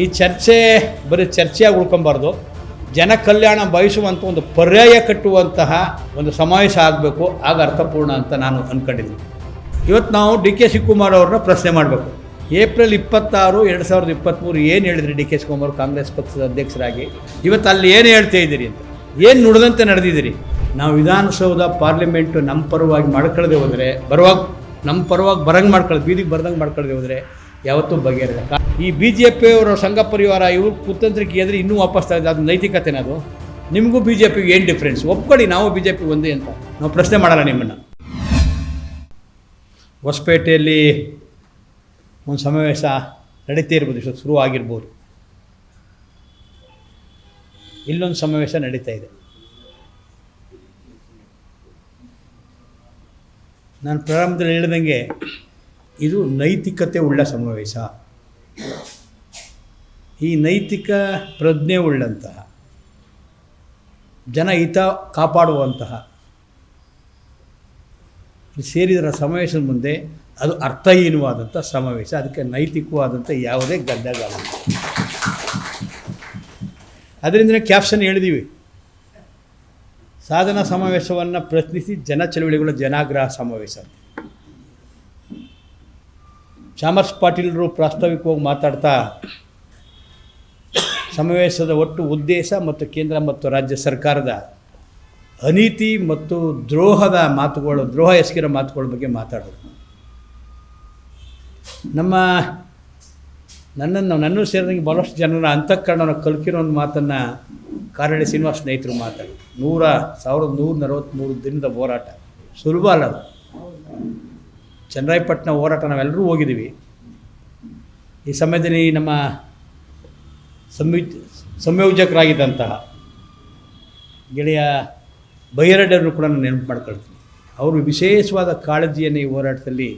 ಈ ಚರ್ಚೆ ಬರೀ ಚರ್ಚೆಯಾಗಿ ಉಳ್ಕೊಬಾರ್ದು. ಜನ ಕಲ್ಯಾಣ ಬಯಸುವಂಥ ಒಂದು ಪರ್ಯಾಯ ಕಟ್ಟುವಂತಹ ಒಂದು ಸಮಾವೇಶ ಆಗಬೇಕು. ಆಗ ಅರ್ಥಪೂರ್ಣ ಅಂತ ನಾನು ಅಂದ್ಕೊಂಡಿದ್ದೀನಿ ಇವತ್ತು ನಾವು ಡಿ ಕೆ ಶಿವಕುಮಾರ್ ಅವ್ರನ್ನ ಪ್ರಶ್ನೆ ಮಾಡಬೇಕು. ಏಪ್ರಿಲ್ ಇಪ್ಪತ್ತಾರು, ಎರಡು ಸಾವಿರದ ಇಪ್ಪತ್ತ್ಮೂರು ಏನು ಹೇಳಿದ್ರಿ ಡಿ ಕೆ ಶಿವಕುಮಾರ್ ಕಾಂಗ್ರೆಸ್ ಪಕ್ಷದ ಅಧ್ಯಕ್ಷರಾಗಿ? ಇವತ್ತು ಅಲ್ಲಿ ಏನು ಹೇಳ್ತಾ ಇದ್ದೀರಿ ಅಂತ? ಏನು ನುಡಿದಂತೆ ನಡೆದಿದ್ದೀರಿ? ನಾವು ವಿಧಾನಸೌಧ ಪಾರ್ಲಿಮೆಂಟು ನಮ್ಮ ಪರವಾಗಿ ಮಾಡ್ಕೊಳ್ಳದೆ ಹೋದರೆ, ಬರುವಾಗ ನಮ್ಮ ಪರವಾಗಿ ಬರಂಗೆ ಮಾಡ್ಕೊಳ್ಳೋದು ಬೀದಿಗೆ ಬರ್ದಂಗೆ ಮಾಡ್ಕೊಳ್ಳದೆ ಹೋದರೆ ಯಾವತ್ತೂ ಬಗೆಹರಿಲ್ಲ ಈ ಬಿ ಜೆ ಪಿಯವರ ಸಂಘ ಪರಿವಾರ, ಇವರು ಕುತಂತ್ರಕ್ಕೆ ಎದುರು ಇನ್ನೂ ವಾಪಸ್ ತೆಗೆದು ಅದು ನೈತಿಕತೆನ ಅದು? ನಿಮಗೂ ಬಿ ಜೆ ಪಿಗೆ ಏನು ಡಿಫ್ರೆನ್ಸ್ ಒಪ್ಕೊಳ್ಳಿ, ನಾವು ಬಿ ಜೆ ಪಿ ಒಂದೇ ಅಂತ. ನಾವು ಪ್ರಶ್ನೆ ಮಾಡಲ್ಲ ನಿಮ್ಮನ್ನು. ಹೊಸಪೇಟೆಯಲ್ಲಿ ಒಂದು ಸಮಾವೇಶ ನಡೀತೇ ಇರ್ಬೋದು ಇಷ್ಟು ಶುರು ಆಗಿರ್ಬೋದು. ಇಲ್ಲೊಂದು ಸಮಾವೇಶ ನಡೀತಾ ಇದೆ. ನಾನು ಪ್ರಾರಂಭದಲ್ಲಿ ಹೇಳಿದಂಗೆ ಇದು ನೈತಿಕತೆ ಉಳ್ಳ ಸಮಾವೇಶ. ಈ ನೈತಿಕ ಪ್ರಜ್ಞೆ ಉಳ್ಳಂತಹ, ಜನ ಹಿತ ಕಾಪಾಡುವಂತಹ, ಸೇರಿದರ ಸಮಾವೇಶದ ಮುಂದೆ ಅದು ಅರ್ಥಹೀನವಾದಂಥ ಸಮಾವೇಶ, ಅದಕ್ಕೆ ನೈತಿಕವಾದಂಥ ಯಾವುದೇ ಗದ್ದಗಾಲ ಅದರಿಂದಲೇ ಕ್ಯಾಪ್ಷನ್ ಹೇಳಿದ್ದೀವಿ ಸಾಧನ ಸಮಾವೇಶವನ್ನು ಪ್ರಶ್ನಿಸಿ ಜನ ಚಳವಳಿಗಳ ಜನಾಗ್ರಹ ಸಮಾವೇಶ. ಚಾಮರ್ಸ್ ಪಾಟೀಲರು ಪ್ರಾಸ್ತಾವಿಕವಾಗಿ ಮಾತಾಡ್ತಾ ಸಮಾವೇಶದ ಒಟ್ಟು ಉದ್ದೇಶ ಮತ್ತು ಕೇಂದ್ರ ಮತ್ತು ರಾಜ್ಯ ಸರ್ಕಾರದ ಅನೀತಿ ಮತ್ತು ದ್ರೋಹದ ಮಾತುಗಳು, ದ್ರೋಹ ಎಸಗಿರೋ ಮಾತುಗಳ ಬಗ್ಗೆ ಮಾತಾಡೋದು. ನಮ್ಮ ನನ್ನನ್ನು ನನ್ನೂ ಸೇರಿದಂಗೆ ಭಾಳಷ್ಟು ಜನರ ಅಂತಃಕರಣವನ್ನು ಕಲ್ಕಿರೋ ಒಂದು ಮಾತನ್ನು ಕಾರಳೆ ಶ್ರೀನಿವಾಸ ಸ್ನೇಹಿತರು ಮಾತಾಡಿ ನೂರ, ಸಾವಿರದ ನೂರ ನಲವತ್ತ್ಮೂರು ದಿನದ ಹೋರಾಟ. ಸುಲಭ ಅಲ್ಲ ಚನ್ನರಾಯಪಟ್ಟಣ ಹೋರಾಟ ನಾವೆಲ್ಲರೂ ಹೋಗಿದ್ದೀವಿ. ಈ ಸಮಯದಲ್ಲಿ ನಮ್ಮ ಸಂಯು ಸಂಯೋಜಕರಾಗಿದ್ದಂತಹ ಗೆಳೆಯ ಬೈರಡ್ಡರನ್ನು ಕೂಡ ನಾನು ನೆನಪು ಮಾಡ್ಕೊಳ್ತೀನಿ. ಅವರು ವಿಶೇಷವಾದ ಕಾಳಜಿಯನ್ನು ಈ ಹೋರಾಟದಲ್ಲಿ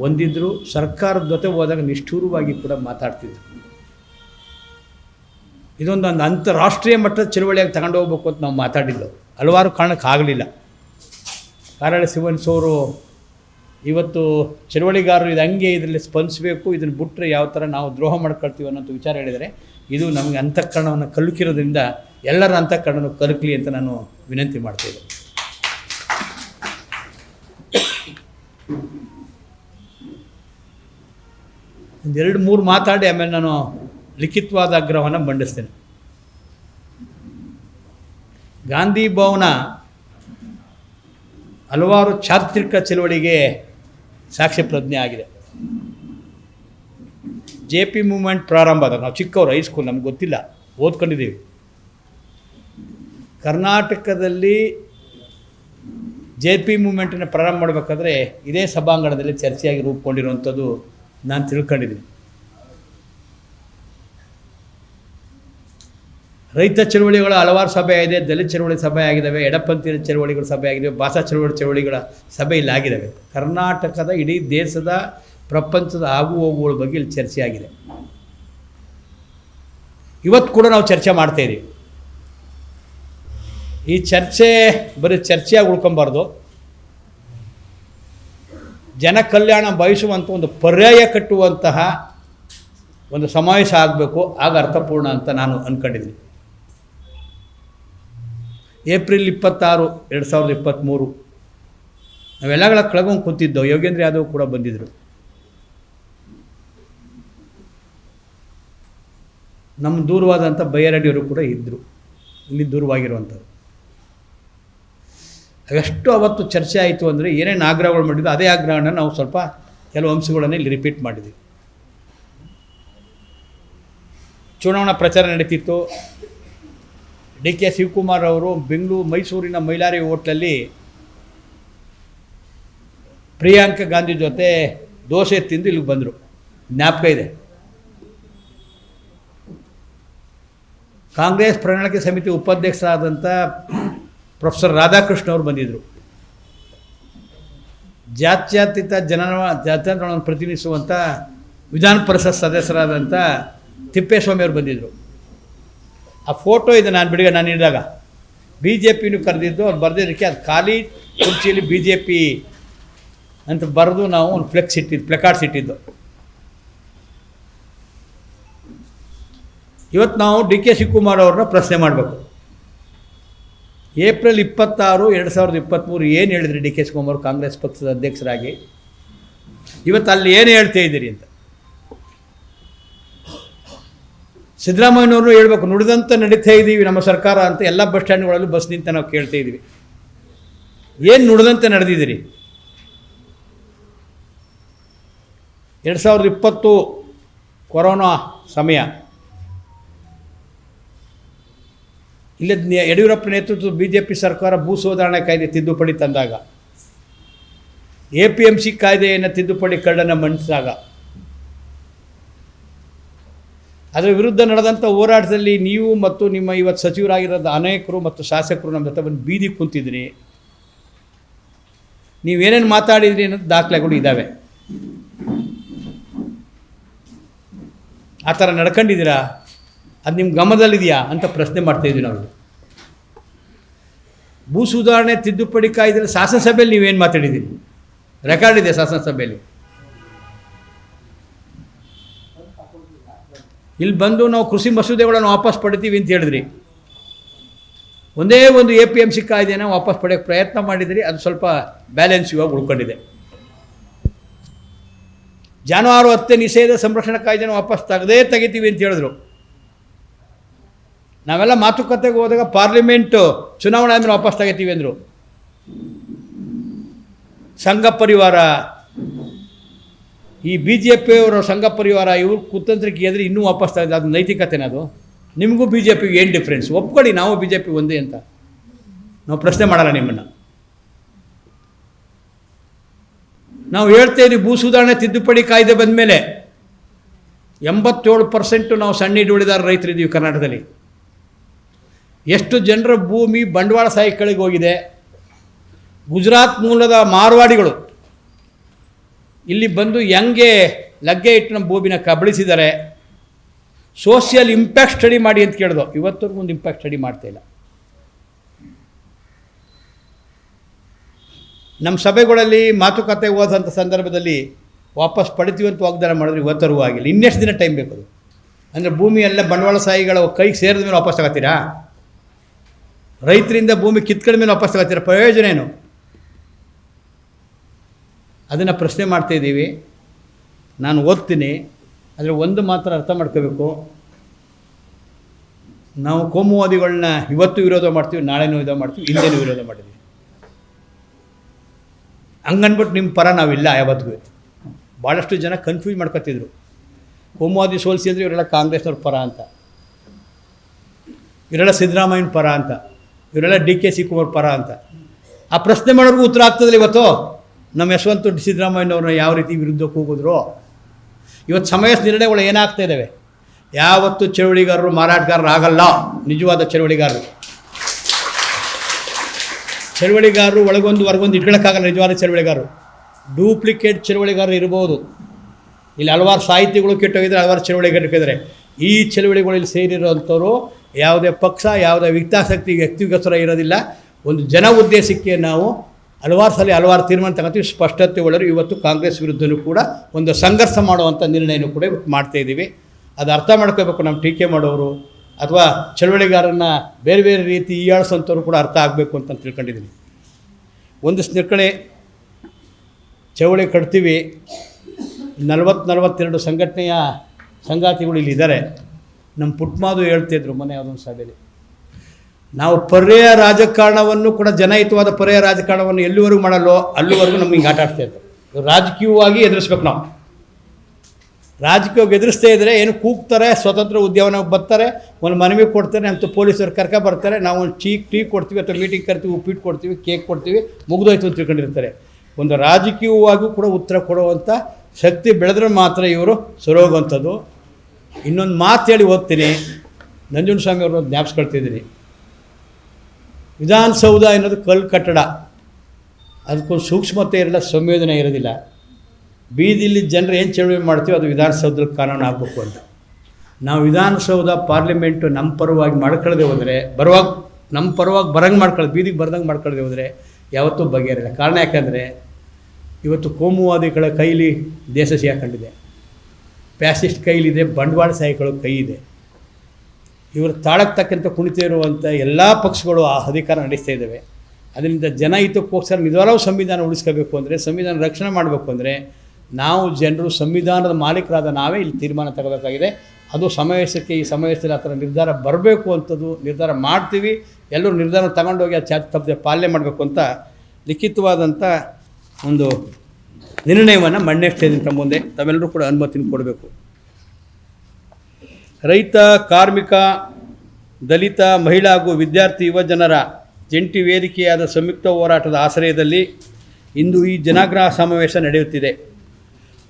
ಹೊಂದಿದ್ದರು ಸರ್ಕಾರದ ಜೊತೆ ಹೋದಾಗ ನಿಷ್ಠೂರವಾಗಿ ಕೂಡ ಮಾತಾಡ್ತಿದ್ರು. ಇದೊಂದು ಒಂದು ಅಂತಾರಾಷ್ಟ್ರೀಯ ಮಟ್ಟದ ಚಳುವಳಿಯಾಗಿ ತಗೊಂಡು ಹೋಗ್ಬೇಕು ಅಂತ ನಾವು ಮಾತಾಡಿದ್ದೆವು ಹಲವಾರು ಕಾರಣಕ್ಕೆ ಆಗಲಿಲ್ಲ ಕಾರಣ ಶಿವನ್ಸವರು ಇವತ್ತು ಚಳುವಳಿಗಾರರು ಇದು ಹಂಗೆ ಇದರಲ್ಲಿ ಸ್ಪಂದಿಸಬೇಕು, ಇದನ್ನು ಬಿಟ್ಟರೆ ಯಾವ ಥರ ನಾವು ದ್ರೋಹ ಮಾಡ್ಕೊಳ್ತೀವಿ ಅನ್ನೋಂಥ ವಿಚಾರ ಹೇಳಿದರೆ, ಇದು ನಮಗೆ ಅಂತಃಕರಣವನ್ನು ಕಲುಕಿರೋದ್ರಿಂದ ಎಲ್ಲರ ಅಂತಃಕರಣವನ್ನು ಕಲುಕಲಿ ಅಂತ ನಾನು ವಿನಂತಿ ಮಾಡ್ತಿದ್ದೆ ಒಂದೆರಡು ಮೂರು ಮಾತಾಡಿ ಆಮೇಲೆ ನಾನು ಲಿಖಿತವಾದ ಆಗ್ರಹವನ್ನು ಮಂಡಿಸ್ತೇನೆ. ಗಾಂಧಿ ಭವನ ಹಲವಾರು ಚಾರಿತ್ರಿಕ ಚಳವಳಿಗೆ ಸಾಕ್ಷ್ಯ ಪ್ರಜ್ಞೆ ಆಗಿದೆ. ಜೆ ಪಿ ಮೂಮೆಂಟ್ ಪ್ರಾರಂಭ ಆದಾಗ ನಾವು ಚಿಕ್ಕವರು ಹೈಸ್ಕೂಲ್ ನಮ್ಗೆ ಗೊತ್ತಿಲ್ಲ, ಓದ್ಕೊಂಡಿದ್ದೀವಿ. ಕರ್ನಾಟಕದಲ್ಲಿ ಜೆ ಪಿ ಮೂಮೆಂಟನ್ನು ಪ್ರಾರಂಭ ಮಾಡಬೇಕಾದ್ರೆ ಇದೇ ಸಭಾಂಗಣದಲ್ಲಿ ಚರ್ಚೆಯಾಗಿ ರೂಪುಗೊಂಡಿರುವಂಥದ್ದು ನಾನು ತಿಳ್ಕೊಂಡಿದ್ದೀನಿ. ರೈತ ಚಳವಳಿಗಳ ಹಲವಾರು ಸಭೆ ಆಗಿದೆ, ದಲಿತ ಚಳವಳಿ ಸಭೆ ಆಗಿದ್ದಾವೆ, ಎಡಪಂಥೀಯ ಚಳವಳಿಗಳ ಸಭೆ ಆಗಿದ್ದಾವೆ, ಭಾಷಾ ಚಳವಳಿ ಚಳವಳಿಗಳ ಸಭೆ ಇಲ್ಲಿ ಆಗಿದ್ದಾವೆ. ಕರ್ನಾಟಕದ ಇಡೀ ದೇಶದ ಪ್ರಪಂಚದ ಆಗು ಹೋಗುಗಳ ಬಗ್ಗೆ ಇಲ್ಲಿ ಚರ್ಚೆ ಆಗಿದೆ. ಇವತ್ತು ಕೂಡ ನಾವು ಚರ್ಚೆ ಮಾಡ್ತಾ ಇದ್ದೀವಿ ಈ ಚರ್ಚೆ ಬರೀ ಚರ್ಚೆಯಾಗಿ ಉಳ್ಕೊಬಾರ್ದು. ಜನ ಕಲ್ಯಾಣ ಬಯಸುವಂಥ ಒಂದು ಪರ್ಯಾಯ ಕಟ್ಟುವಂತಹ ಒಂದು ಸಮಾವೇಶ ಆಗಬೇಕು, ಆಗ ಅರ್ಥಪೂರ್ಣ ಅಂತ ನಾನು ಅಂದ್ಕೊಂಡಿದ್ದೀನಿ ಏಪ್ರಿಲ್ ಇಪ್ಪತ್ತಾರು, ಎರಡು ಸಾವಿರದ ಇಪ್ಪತ್ತ್ಮೂರು ನಾವೆಲ್ಲಗಳ ಕಳಗೊಂಡು ಕೂತಿದ್ದೋ, ಯೋಗೇಂದ್ರ ಯಾದವ್ ಕೂಡ ಬಂದಿದ್ದರು ನಮ್ಮ ದೂರವಾದಂಥ ಬೈಯರಡಿಯವರು ಕೂಡ ಇದ್ದರು ಇಲ್ಲಿ ದೂರವಾಗಿರುವಂಥವ್ರು ಎಷ್ಟು ಅವತ್ತು ಚರ್ಚೆ ಆಯಿತು ಅಂದರೆ ಏನೇನು ಆಗ್ರಹಗಳು ಮಾಡಿದ್ರು ಅದೇ ಆಗ್ರಹನ ನಾವು ಸ್ವಲ್ಪ ಕೆಲವು ಅಂಶಗಳನ್ನು ಇಲ್ಲಿ ರಿಪೀಟ್ ಮಾಡಿದ್ವಿ. ಚುನಾವಣಾ ಪ್ರಚಾರ ನಡೀತಿತ್ತು. ಡಿ ಕೆ ಶಿವಕುಮಾರ್ ಅವರು ಬೆಂಗಳೂರು ಮೈಸೂರಿನ ಮೈಲಾರಿ ಹೋಟ್ಲಲ್ಲಿ ಪ್ರಿಯಾಂಕ ಗಾಂಧಿ ಜೊತೆ ದೋಸೆ ತಿಂದು ಇಲ್ಲಿಗೆ ಬಂದರು. ಜ್ಞಾಪಕ ಇದೆ. ಕಾಂಗ್ರೆಸ್ ಪ್ರಣಾಳಿಕೆ ಸಮಿತಿ ಉಪಾಧ್ಯಕ್ಷರಾದಂಥ ಪ್ರೊಫೆಸರ್ ರಾಧಾಕೃಷ್ಣ ಅವರು ಬಂದಿದ್ದರು ಜಾತ್ಯಾತೀತ ಜನ ಜಾತ್ಯಂತರವನ್ನು ಪ್ರತಿನಿಧಿಸುವಂಥ ವಿಧಾನ ಪರಿಷತ್ ಸದಸ್ಯರಾದಂಥ ತಿಪ್ಪೇಸ್ವಾಮಿ ಅವರು ಬಂದಿದ್ದರು ಆ ಫೋಟೋ ಇದೆ ನಾನು ಬಿಡುಗ, ನಾನು ಇದ್ದಾಗ ಬಿ ಜೆ ಪಿನೂ ಕರೆದಿದ್ದು, ಅವ್ರು ಬರೆದಿದ್ದಕ್ಕೆ ಅದು ಖಾಲಿ ಕುರ್ಚಿಯಲ್ಲಿ ಬಿ ಜೆ ಪಿ ಅಂತ ಬರೆದು ನಾವು ಒಂದು ಫ್ಲೆಕ್ಸ್ ಇಟ್ಟಿದ್ದು ಪ್ಲೆಕಾರ್ಡ್ಸ್ ಇಟ್ಟಿದ್ದು. ಇವತ್ತು ನಾವು ಡಿ ಕೆ ಶಿವಕುಮಾರ್ ಅವ್ರನ್ನ ಪ್ರಶ್ನೆ ಮಾಡಬೇಕು. ಏಪ್ರಿಲ್ ಇಪ್ಪತ್ತಾರು, ಎರಡು ಸಾವಿರದ ಇಪ್ಪತ್ತ್ಮೂರು ಏನು ಹೇಳಿದ್ರಿ ಡಿ ಕೆ ಶಿವಕುಮಾರ್ ಕಾಂಗ್ರೆಸ್ ಪಕ್ಷದ ಅಧ್ಯಕ್ಷರಾಗಿ? ಇವತ್ತು ಅಲ್ಲಿ ಏನು ಹೇಳ್ತಾ ಇದ್ದೀರಿ ಅಂತ? ಸಿದ್ದರಾಮಯ್ಯನವರು ಹೇಳ್ಬೇಕು, ನುಡಿದಂತೆ ನಡೀತಾ ಇದ್ದೀವಿ ನಮ್ಮ ಸರ್ಕಾರ ಅಂತ ಎಲ್ಲ ಬಸ್ ಸ್ಟ್ಯಾಂಡ್ಗಳಲ್ಲೂ ಬಸ್ ನಿಂತ ನಾವು ಕೇಳ್ತಾ ಇದ್ದೀವಿ ಏನು ನುಡಿದಂತೆ ನಡೆದಿದ್ದೀರಿ? ಎರಡು ಸಾವಿರದ ಇಪ್ಪತ್ತು ಕೊರೋನಾ ಸಮಯ. ಇಲ್ಲ ಯಡಿಯೂರಪ್ಪ ನೇತೃತ್ವದ ಬಿ ಜೆ ಪಿ ಸರ್ಕಾರ ಭೂ ಸುಧಾರಣೆ ಕಾಯ್ದೆ ತಿದ್ದುಪಡಿ ತಂದಾಗ. ಎ ಪಿ ಎಂ ಸಿ ಕಾಯ್ದೆಯನ್ನು ತಿದ್ದುಪಡಿ ಕರಡನ್ನು ಮಂಡಿಸಿದಾಗ. ಅದರ ವಿರುದ್ಧ ನಡೆದಂಥ ಹೋರಾಟದಲ್ಲಿ ನೀವು ಮತ್ತು ನಿಮ್ಮ ಇವತ್ತು ಸಚಿವರಾಗಿರೋದ ಅನೇಕರು ಮತ್ತು ಶಾಸಕರು ನಮ್ಮ ಜೊತೆ ಬಂದು ಬೀದಿ ಕುಂತಿದ್ರಿ. ನೀವೇನೇನು ಮಾತಾಡಿದ್ರಿ ಅನ್ನೋದು ದಾಖಲೆಗಳು ಇದ್ದಾವೆ. ಆ ಥರ ನಡ್ಕೊಂಡಿದ್ದೀರಾ? ಅದು ನಿಮ್ಮ ಗಮನದಲ್ಲಿದೆಯಾ ಅಂತ ಪ್ರಶ್ನೆ ಮಾಡ್ತಾಯಿದ್ವಿ ನಾವು. ಭೂ ಸುಧಾರಣೆ ತಿದ್ದುಪಡಿ ಕಾಯ್ದೆ ಶಾಸನಸಭೆಯಲ್ಲಿ ನೀವೇನು ಮಾತಾಡಿದ್ದೀರಿ? ರೆಕಾರ್ಡ್ ಇದೆ ಶಾಸನಸಭೆಯಲ್ಲಿ? ಇಲ್ಲಿ ಬಂದು ನಾವು ಕೃಷಿ ಮಸೂದೆಗಳನ್ನು ವಾಪಸ್ ಪಡಿತೀವಿ ಅಂತ ಹೇಳಿದ್ರಿ. ಒಂದೇ ಒಂದು ಎ ಪಿ ಎಂ ಸಿ ಕಾಯ್ದೆನ ವಾಪಸ್ ಪಡೆಯೋಕ್ಕೆ ಪ್ರಯತ್ನ ಮಾಡಿದ್ರಿ, ಅದು ಸ್ವಲ್ಪ ಬ್ಯಾಲೆನ್ಸ್ ಇವಾಗ ಉಳ್ಕೊಂಡಿದೆ. ಜಾನುವಾರು ಹತ್ಯೆ ನಿಷೇಧ ಸಂರಕ್ಷಣಾ ಕಾಯ್ದೆನ ವಾಪಸ್ ತೆಗೆದೇ ತೆಗಿತೀವಿ ಅಂತ ಹೇಳಿದ್ರು. ನಾವೆಲ್ಲ ಮಾತುಕತೆಗೆ ಹೋದಾಗ ಪಾರ್ಲಿಮೆಂಟು ಚುನಾವಣೆ ಆದಮೇಲೆ ವಾಪಸ್ ತೆಗಿತೀವಿ ಅಂದರು. ಸಂಘ ಪರಿವಾರ ಈ ಬಿ ಜೆ ಪಿಯವರು ಸಂಘ ಪರಿವಾರ, ಇವರು ಕುತಂತ್ರಕ್ಕೆ ಎದುರು ಇನ್ನೂ ವಾಪಸ್ ತಗೊಂಡು ಅದು ನೈತಿಕತೆನ ಅದು? ನಿಮಗೂ ಬಿ ಜೆ ಪಿಗೆ ಏನು ಡಿಫ್ರೆನ್ಸ್ ಒಪ್ಕೊಳ್ಳಿ, ನಾವು ಬಿ ಜೆ ಪಿ ಒಂದೇ ಅಂತ. ನಾವು ಪ್ರಶ್ನೆ ಮಾಡಲ್ಲ ನಿಮ್ಮನ್ನು. ನಾವು ಹೇಳ್ತಾ ಇದ್ದೀವಿ ಭೂ ಸುಧಾರಣೆ ತಿದ್ದುಪಡಿ ಕಾಯ್ದೆ ಬಂದ ಮೇಲೆ ಎಂಬತ್ತೇಳು ಪರ್ಸೆಂಟು ನಾವು ಸಣ್ಣ ಹಿಡುವಳಿದಾರ ರೈತರಿದ್ದೀವಿ ಕರ್ನಾಟಕದಲ್ಲಿ. ಎಷ್ಟು ಜನರ ಭೂಮಿ ಬಂಡವಾಳ ಸಾಹಿಗಳಿಗೆ ಹೋಗಿದೆ? ಗುಜರಾತ್ ಮೂಲದ ಮಾರ್ವಾಡಿಗಳು ಇಲ್ಲಿ ಬಂದು ಹೆಂಗೆ ಲಗ್ಗೆ ಇಟ್ಟು ನಮ್ಮ ಭೂಮಿನ ಕಬಳಿಸಿದ್ದಾರೆ ಸೋಷಿಯಲ್ ಇಂಪ್ಯಾಕ್ಟ್ ಸ್ಟಡಿ ಮಾಡಿ ಅಂತ ಕೇಳಿದೋ. ಇವತ್ತವರೆಗೂ ಒಂದು ಇಂಪ್ಯಾಕ್ಟ್ ಸ್ಟಡಿ ಮಾಡ್ತಾ ಇಲ್ಲ. ನಮ್ಮ ಸಭೆಗಳಲ್ಲಿ ಮಾತುಕತೆ ಹೋದಂಥ ಸಂದರ್ಭದಲ್ಲಿ ವಾಪಸ್ ಪಡಿತೀವಿ ಅಂತ ವಾಗ್ದಾನ ಮಾಡಿದ್ರೆ ಇವತ್ತರೂ ಆಗಿಲ್ಲ. ಇನ್ನೆಷ್ಟು ದಿನ ಟೈಮ್ ಬೇಕು ಅದು? ಅಂದರೆ ಭೂಮಿ ಎಲ್ಲ ಬಂಡವಾಳಶಾಹಿಗಳ ಕೈಗೆ ಸೇರಿದ ಮೇಲೆ ವಾಪಸ್ ತಗೋತೀರಾ? ರೈತರಿಂದ ಭೂಮಿ ಕಿತ್ಕೊಂಡ ಮೇಲೆ ವಾಪಸ್ ತಗೋತೀರಾ? ಪ್ರಯೋಜನ ಏನು? ಅದನ್ನು ಪ್ರಶ್ನೆ ಮಾಡ್ತಾ ಇದ್ದೀವಿ. ನಾನು ಓದ್ತೀನಿ. ಆದರೆ ಒಂದು ಮಾತ್ರ ಅರ್ಥ ಮಾಡ್ಕೋಬೇಕು. ನಾವು ಕೋಮುವಾದಿಗಳನ್ನ ಇವತ್ತು ವಿರೋಧ ಮಾಡ್ತೀವಿ, ನಾಳೆನೂ ವಿರೋಧ ಮಾಡ್ತೀವಿ, ಹಿಂದೆನೂ ವಿರೋಧ ಮಾಡಿದ್ವಿ ಹಂಗನ್ಬಿಟ್ಟು ನಿಮ್ಮ ಪರ ನಾವಿಲ್ಲ ಯಾವತ್ತಿಗೂ ಭಾಳಷ್ಟು ಜನ ಕನ್ಫ್ಯೂಸ್ ಮಾಡ್ಕೊತಿದ್ರು. ಕೋಮುವಾದಿ ಸೋಲಿಸಿ ಅಂದರೆ ಇವರೆಲ್ಲ ಕಾಂಗ್ರೆಸ್ನವ್ರ ಪರ ಅಂತ. ಇವರೆಲ್ಲ ಸಿದ್ದರಾಮಯ್ಯನ ಪರ ಅಂತ. ಇವರೆಲ್ಲ ಡಿ ಕೆ ಸಿ ಶಿವಕುಮಾರ್ ಪರ ಅಂತ. ಆ ಪ್ರಶ್ನೆ ಮಾಡೋರ್ಗೂ ಉತ್ತರ ಆಗ್ತದಲ್ಲ ಇವತ್ತು? ನಮ್ಮ ಯಶವಂತ ಸಿದ್ದರಾಮಯ್ಯನವ್ರನ್ನ ಯಾವ ರೀತಿ ವಿರುದ್ಧಕ್ಕೆ ಹೋಗಿದ್ರು, ಇವತ್ತು ಸಮಯ ನಿರ್ಣಯಗಳು ಏನಾಗ್ತಾ ಇದ್ದಾವೆ ಯಾವತ್ತು ಚಳುವಳಿಗಾರರು ಮಾರಾಟಗಾರರು ಆಗಲ್ಲ. ನಿಜವಾದ ಚಳುವಳಿಗಾರರು. ಚಳುವಳಿಗಾರರು ಒಳಗೊಂದು, ಹೊರಗೊಂದು ಇಟ್ಕೊಳ್ಳೋಕ್ಕಾಗಲ್ಲ ನಿಜವಾದ ಚಳುವಳಿಗಾರರು. ಡೂಪ್ಲಿಕೇಟ್ ಚಳುವಳಿಗಾರರು ಇರ್ಬೋದು. ಇಲ್ಲಿ ಹಲವಾರು ಸಾಹಿತಿಗಳು ಕೆಟ್ಟೋಗಿದ್ದಾರೆ ಹಲವಾರು ಚಳುವಳಿಗಾರರು ಕೆಟ್ಟಿದ್ದಾರೆ ಈ ಚಳುವಳಿಗಳಲ್ಲಿ ಸೇರಿರೋಂಥವ್ರು ಯಾವುದೇ ಪಕ್ಷ, ಯಾವುದೇ ವ್ಯಕ್ತಾಸಕ್ತಿ ವ್ಯಕ್ತಿಗೋಸ್ಕರ ಇರೋದಿಲ್ಲ. ಒಂದು ಜನ ಉದ್ದೇಶಕ್ಕೆ ನಾವು ಹಲವಾರು ಸಲ ಹಲವಾರು ತೀರ್ಮಾನ ತಗೋತೀವಿ. ಸ್ಪಷ್ಟತೆ ಒಳರು ಇವತ್ತು ಕಾಂಗ್ರೆಸ್ ವಿರುದ್ಧನೂ ಕೂಡ ಒಂದು ಸಂಘರ್ಷ ಮಾಡುವಂಥ ನಿರ್ಣಯನೂ ಕೂಡ ಇವತ್ತು ಮಾಡ್ತಾ ಇದ್ದೀವಿ. ಅದು ಅರ್ಥ ಮಾಡ್ಕೋಬೇಕು ನಮ್ಮ ಟೀಕೆ ಮಾಡೋರು ಅಥವಾ ಚಳುವಳಿಗಾರನ್ನ ಬೇರೆ ಬೇರೆ ರೀತಿ ಈಯಾಳಿಸೋಂಥವ್ರು ಕೂಡ ಅರ್ಥ ಆಗಬೇಕು ಅಂತ ತಿಳ್ಕೊಂಡಿದ್ದೀನಿ. ಒಂದಿಷ್ಟು ನಿರ್ಕಣೆ ಚಳವಳಿ ಕಟ್ತೀವಿ. ನಲವತ್ತು ನಲವತ್ತೆರಡು ಸಂಘಟನೆಯ ಸಂಗಾತಿಗಳು ಇಲ್ಲಿ ಇದ್ದಾರೆ ನಮ್ಮ ಪುಟ್ಮಾದು ಹೇಳ್ತಿದ್ರು ಮನೆ ಯಾವುದೊಂದು ಸಭೆಯಲ್ಲಿ. ನಾವು ಪರ್ಯಾಯ ರಾಜಕಾರಣವನ್ನು ಕೂಡ ಜನಹಿತವಾದ ಪರ್ಯಾಯ ರಾಜಕಾರಣವನ್ನು ಎಲ್ಲಿವರೆಗೂ ಮಾಡಲ್ಲೋ ಅಲ್ಲಿವರೆಗೂ ನಮ್ಗೆ ಆಟ ಆಡ್ತಾ ಇತ್ತು ರಾಜಕೀಯವಾಗಿ ಎದುರಿಸ್ಬೇಕು ನಾವು. ರಾಜಕೀಯವಾಗಿ ಎದುರಿಸ್ತಾ ಇದ್ದರೆ ಏನು ಕೂಗ್ತಾರೆ, ಸ್ವತಂತ್ರ ಉದ್ಯಮನ ಬರ್ತಾರೆ, ಒಂದು ಮನವಿ ಕೊಡ್ತಾರೆ, ಅಂತ ಪೊಲೀಸರು ಕರ್ಕ ಬರ್ತಾರೆ, ನಾವು ಒಂದು ಟೀ ಟೀ ಕೊಡ್ತೀವಿ ಅಥವಾ ಮೀಟಿಂಗ್ ಕರ್ತೀವಿ, ಉಪ್ಪಿಟ್ಟು ಕೊಡ್ತೀವಿ, ಕೇಕ್ ಕೊಡ್ತೀವಿ, ಮುಗಿದೋಯ್ತು ಅಂತ ತಿಳ್ಕೊಂಡಿರ್ತಾರೆ. ಒಂದು ರಾಜಕೀಯವಾಗೂ ಕೂಡ ಉತ್ತರ ಕೊಡುವಂಥ ಶಕ್ತಿ ಬೆಳೆದ್ರೆ ಮಾತ್ರ ಇವರು ಸರೋಗುವಂಥದ್ದು. ಇನ್ನೊಂದು ಮಾತು ಹೇಳಿ ಓದ್ತೀನಿ. ನಂಜುಂಡಸ್ವಾಮಿ ಅವರು ಜ್ಞಾಪಿಸ್ಕೊಳ್ತಿದ್ದೀನಿ. ವಿಧಾನಸೌಧ ಎನ್ನೋದು ಕಲ್ಲು ಕಟ್ಟಡ. ಅದಕ್ಕೂ ಸೂಕ್ಷ್ಮತೆ ಇರಲ್ಲ, ಸಂವೇದನೆ ಇರೋದಿಲ್ಲ. ಬೀದಿಲಿ ಜನರು ಏನು ಚಳುವಳಿ ಮಾಡ್ತೀವಿ ಅದು ವಿಧಾನಸೌಧಕ್ಕೆ ಕಾನೂನು ಆಗಬೇಕು ಅಂತ. ನಾವು ವಿಧಾನಸೌಧ ಪಾರ್ಲಿಮೆಂಟು ನಮ್ಮ ಪರವಾಗಿ ಮಾಡ್ಕೊಳ್ಳದೆ ಹೋದರೆ, ಬರುವಾಗ ನಮ್ಮ ಪರವಾಗಿ ಬರಂಗೆ ಮಾಡ್ಕೊಳ್ಳೋದು, ಬೀದಿಗೆ ಬರ್ದಂಗೆ ಮಾಡ್ಕೊಳ್ಳದೆ ಹೋದರೆ ಯಾವತ್ತೂ ಬಗೆಹರಿಲ್ಲ. ಕಾರಣ ಯಾಕಂದರೆ ಇವತ್ತು ಕೋಮುವಾದಿಗಳ ಕೈಲಿ ದೇಶ ಸಿಗಾಕೊಂಡಿದೆ ಪ್ಯಾಸಿಸ್ಟ್ ಕೈಲಿದೆ, ಬಂಡವಾಳ ಸಾಯಿಗಳ ಕೈ ಇದೆ ಇವರು ತಾಳಕ್ಕೆ ಕುಣಿತ ಇರುವಂಥ ಎಲ್ಲ ಪಕ್ಷಗಳು ಆ ಅಧಿಕಾರ ನಡೆಸ್ತಾ ಇದ್ದಾವೆ. ಅದರಿಂದ ಜನ ಹಿತಕ್ಕೋಸ್ಕರ ನಿಜವಾಗ್ಲೂ ಸಂವಿಧಾನ ಉಳಿಸ್ಕೋಬೇಕು ಅಂದರೆ, ಸಂವಿಧಾನ ರಕ್ಷಣೆ ಮಾಡಬೇಕು ಅಂದರೆ, ನಾವು ಜನರು ಸಂವಿಧಾನದ ಮಾಲೀಕರಾದ ನಾವೇ ಇಲ್ಲಿ ತೀರ್ಮಾನ ತಗೋಬೇಕಾಗಿದೆ. ಅದು ಸಮಾವೇಶಕ್ಕೆ ಈ ಸಮಾವೇಶದಲ್ಲಿ ಆ ಥರ ನಿರ್ಧಾರ ಬರಬೇಕು ಅಂಥದ್ದು ನಿರ್ಧಾರ ಮಾಡ್ತೀವಿ. ಎಲ್ಲರೂ ನಿರ್ಧಾರ ತಗೊಂಡೋಗಿ ಆ ಚಾಚು ತಪ್ಪದೆ ಪಾಲನೆ ಮಾಡಬೇಕು ಅಂತ ಲಿಖಿತವಾದಂಥ ಒಂದು ನಿರ್ಣಯವನ್ನು ಇದ್ದೀನಿ ತಮ್ಮ ಮುಂದೆ ತಾವೆಲ್ಲರೂ ಕೂಡ ಅನುಮತಿನ ಕೊಡಬೇಕು. ರೈತ, ಕಾರ್ಮಿಕ, ದಲಿತ, ಮಹಿಳಾ ಹಾಗೂ ವಿದ್ಯಾರ್ಥಿ ಯುವಜನರ ಜಂಟಿ ವೇದಿಕೆಯಾದ ಸಂಯುಕ್ತ ಹೋರಾಟದ ಆಶ್ರಯದಲ್ಲಿ ಇಂದು ಈ ಜನಾಗ್ರಹ ಸಮಾವೇಶ ನಡೆಯುತ್ತಿದೆ.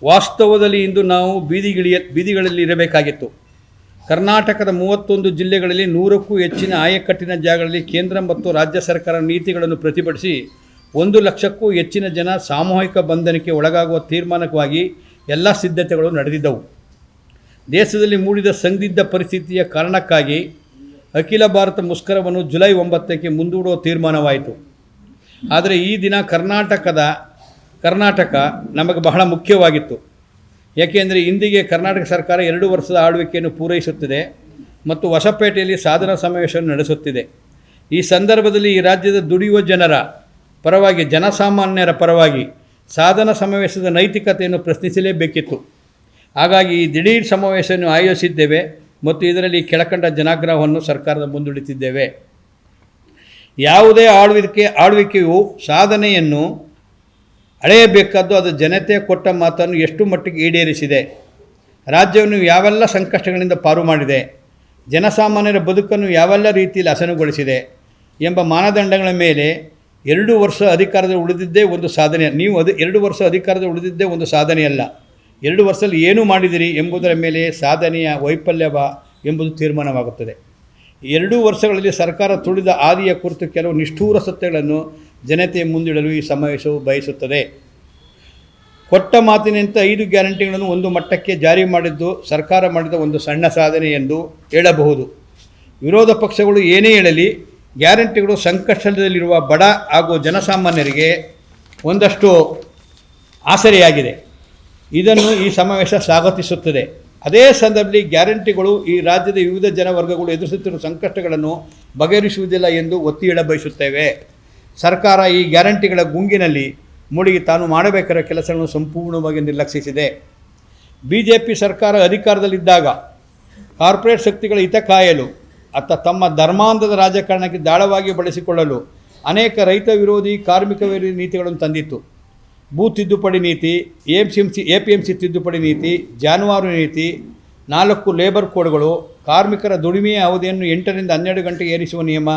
ವಾಸ್ತವದಲ್ಲಿ ಇಂದು ನಾವು ಬೀದಿಗಿಳಿಯ, ಬೀದಿಗಳಲ್ಲಿ ಇರಬೇಕಾಗಿತ್ತು. ಕರ್ನಾಟಕದ ಮೂವತ್ತೊಂದು ಜಿಲ್ಲೆಗಳಲ್ಲಿ ನೂರಕ್ಕೂ ಹೆಚ್ಚಿನ ಆಯಕಟ್ಟಿನ ಜಾಗಗಳಲ್ಲಿ ಕೇಂದ್ರ ಮತ್ತು ರಾಜ್ಯ ಸರ್ಕಾರ ನೀತಿಗಳನ್ನು ಪ್ರತಿಭಟಿಸಿ ಒಂದು ಲಕ್ಷಕ್ಕೂ ಹೆಚ್ಚಿನ ಜನ ಸಾಮೂಹಿಕ ಬಂಧನಕ್ಕೆ ಒಳಗಾಗುವ ತೀರ್ಮಾನಕವಾಗಿ ಎಲ್ಲ ಸಿದ್ಧತೆಗಳು ನಡೆದಿದ್ದವು. ದೇಶದಲ್ಲಿ ಮೂಡಿದ ಸಂದಿಗ್ಧ ಪರಿಸ್ಥಿತಿಯ ಕಾರಣಕ್ಕಾಗಿ ಅಖಿಲ ಭಾರತ ಮುಷ್ಕರವನ್ನು ಜುಲೈ ಒಂಬತ್ತಕ್ಕೆ ಮುಂದೂಡುವ ತೀರ್ಮಾನವಾಯಿತು. ಆದರೆ ಈ ದಿನ ಕರ್ನಾಟಕದ, ಕರ್ನಾಟಕ ನಮಗೆ ಬಹಳ ಮುಖ್ಯವಾಗಿತ್ತು. ಏಕೆಂದರೆ ಇಂದಿಗೆ ಕರ್ನಾಟಕ ಸರ್ಕಾರ ಎರಡು ವರ್ಷದ ಆಳ್ವಿಕೆಯನ್ನು ಪೂರೈಸುತ್ತಿದೆ ಮತ್ತು ಹೊಸಪೇಟೆಯಲ್ಲಿ ಸಾಧನ ಸಮಾವೇಶವನ್ನು ನಡೆಸುತ್ತಿದೆ. ಈ ಸಂದರ್ಭದಲ್ಲಿ ಈ ರಾಜ್ಯದ ದುಡಿಯುವ ಜನರ ಪರವಾಗಿ, ಜನಸಾಮಾನ್ಯರ ಪರವಾಗಿ ಸಾಧನ ಸಮಾವೇಶದ ನೈತಿಕತೆಯನ್ನು ಪ್ರಶ್ನಿಸಲೇಬೇಕಿತ್ತು. ಹಾಗಾಗಿ ಈ ದಿಢೀರ್ ಸಮಾವೇಶವನ್ನು ಆಯೋಜಿಸಿದ್ದೇವೆ ಮತ್ತು ಇದರಲ್ಲಿ ಕೆಳಕಂಡ ಜನಾಗ್ರಹವನ್ನು ಸರ್ಕಾರದ ಮುಂದಿಡುತ್ತಿದ್ದೇವೆ. ಯಾವುದೇ ಆಳ್ವಿಕೆ, ಆಳ್ವಿಕೆಯು ಸಾಧನೆಯನ್ನು ಅಳೆಯಬೇಕಾದ್ದು ಅದು ಜನತೆ ಕೊಟ್ಟ ಮಾತನ್ನು ಎಷ್ಟು ಮಟ್ಟಿಗೆ ಈಡೇರಿಸಿದೆ. ರಾಜ್ಯವನ್ನು ಯಾವೆಲ್ಲ ಸಂಕಷ್ಟಗಳಿಂದ ಪಾರು ಮಾಡಿದೆ. ಜನಸಾಮಾನ್ಯರ ಬದುಕನ್ನು ಯಾವೆಲ್ಲ ರೀತಿಯಲ್ಲಿ ಹಸನುಗೊಳಿಸಿದೆ ಎಂಬ ಮಾನದಂಡಗಳ ಮೇಲೆ ಎರಡು ವರ್ಷ ಅಧಿಕಾರದಲ್ಲಿ ಉಳಿದಿದ್ದೇ ಒಂದು ಸಾಧನೆ. ನೀವು ಅದು ಎರಡು ವರ್ಷ ಅಧಿಕಾರದಲ್ಲಿ ಉಳಿದಿದ್ದೇ ಒಂದು ಸಾಧನೆಯಲ್ಲ. ಎರಡು ವರ್ಷದಲ್ಲಿ ಏನು ಮಾಡಿದಿರಿ ಎಂಬುದರ ಮೇಲೆ ಸಾಧನೆಯ ವೈಫಲ್ಯವ ಎಂಬುದು ತೀರ್ಮಾನವಾಗುತ್ತದೆ. ಎರಡೂ ವರ್ಷಗಳಲ್ಲಿ ಸರ್ಕಾರ ತುಳಿದ ಆದಿಯ ಕುರಿತು ಕೆಲವು ನಿಷ್ಠೂರ ಸತ್ಯಗಳನ್ನು ಜನತೆಯ ಮುಂದಿಡಲು ಈ ಸಮಾವೇಶವು ಬಯಸುತ್ತದೆ. ಕೊಟ್ಟ ಮಾತಿನಂತೆ ಐದು ಗ್ಯಾರಂಟಿಗಳನ್ನು ಒಂದು ಮಟ್ಟಕ್ಕೆ ಜಾರಿ ಮಾಡಿದ್ದು ಸರ್ಕಾರ ಮಾಡಿದ ಒಂದು ಸಣ್ಣ ಸಾಧನೆ ಎಂದು ಹೇಳಬಹುದು. ವಿರೋಧ ಪಕ್ಷಗಳು ಏನೇ ಹೇಳಲಿ, ಗ್ಯಾರಂಟಿಗಳು ಸಂಕಷ್ಟದಲ್ಲಿರುವ ಬಡ ಹಾಗೂ ಜನಸಾಮಾನ್ಯರಿಗೆ ಒಂದಷ್ಟು ಆಸರೆಯಾಗಿದೆ. ಇದನ್ನು ಈ ಸಮಾವೇಶ ಸ್ವಾಗತಿಸುತ್ತದೆ. ಅದೇ ಸಂದರ್ಭದಲ್ಲಿ ಗ್ಯಾರಂಟಿಗಳು ಈ ರಾಜ್ಯದ ವಿವಿಧ ಜನವರ್ಗಗಳು ಎದುರಿಸುತ್ತಿರುವ ಸಂಕಷ್ಟಗಳನ್ನು ಬಗೆಹರಿಸುವುದಿಲ್ಲ ಎಂದು ಒತ್ತಿ ಹೇಳ ಬಯಸುತ್ತೇವೆ ಸರ್ಕಾರ ಈ ಗ್ಯಾರಂಟಿಗಳ ಗುಂಗಿನಲ್ಲಿ ಮುಳುಗಿ ತಾನು ಮಾಡಬೇಕಾದ ಕೆಲಸಗಳನ್ನು ಸಂಪೂರ್ಣವಾಗಿ ನಿರ್ಲಕ್ಷಿಸಿದೆ. ಬಿ ಜೆ ಪಿ ಸರ್ಕಾರ ಅಧಿಕಾರದಲ್ಲಿದ್ದಾಗ ಕಾರ್ಪೊರೇಟ್ ಶಕ್ತಿಗಳ ಹಿತ ಕಾಯಲು ಅತ್ತ ತಮ್ಮ ಧರ್ಮಾಂಧದ ರಾಜಕಾರಣಕ್ಕೆ ದಾಳವಾಗಿ ಬಳಸಿಕೊಳ್ಳಲು ಅನೇಕ ರೈತ ವಿರೋಧಿ ಕಾರ್ಮಿಕ ವಿರೋಧಿ ನೀತಿಗಳನ್ನು ತಂದಿತ್ತು. ಭೂ ತಿದ್ದುಪಡಿ ನೀತಿ M C M C, A P M C ತಿದ್ದುಪಡಿ ನೀತಿ, ಜಾನುವಾರು ನೀತಿ, ನಾಲ್ಕು ಲೇಬರ್ ಕೋಡ್ಗಳು, ಕಾರ್ಮಿಕರ ದುಡಿಮೆಯ ಅವಧಿಯನ್ನು ಎಂಟರಿಂದ ಹನ್ನೆರಡು ಗಂಟೆಗೆ ಏರಿಸುವ ನಿಯಮ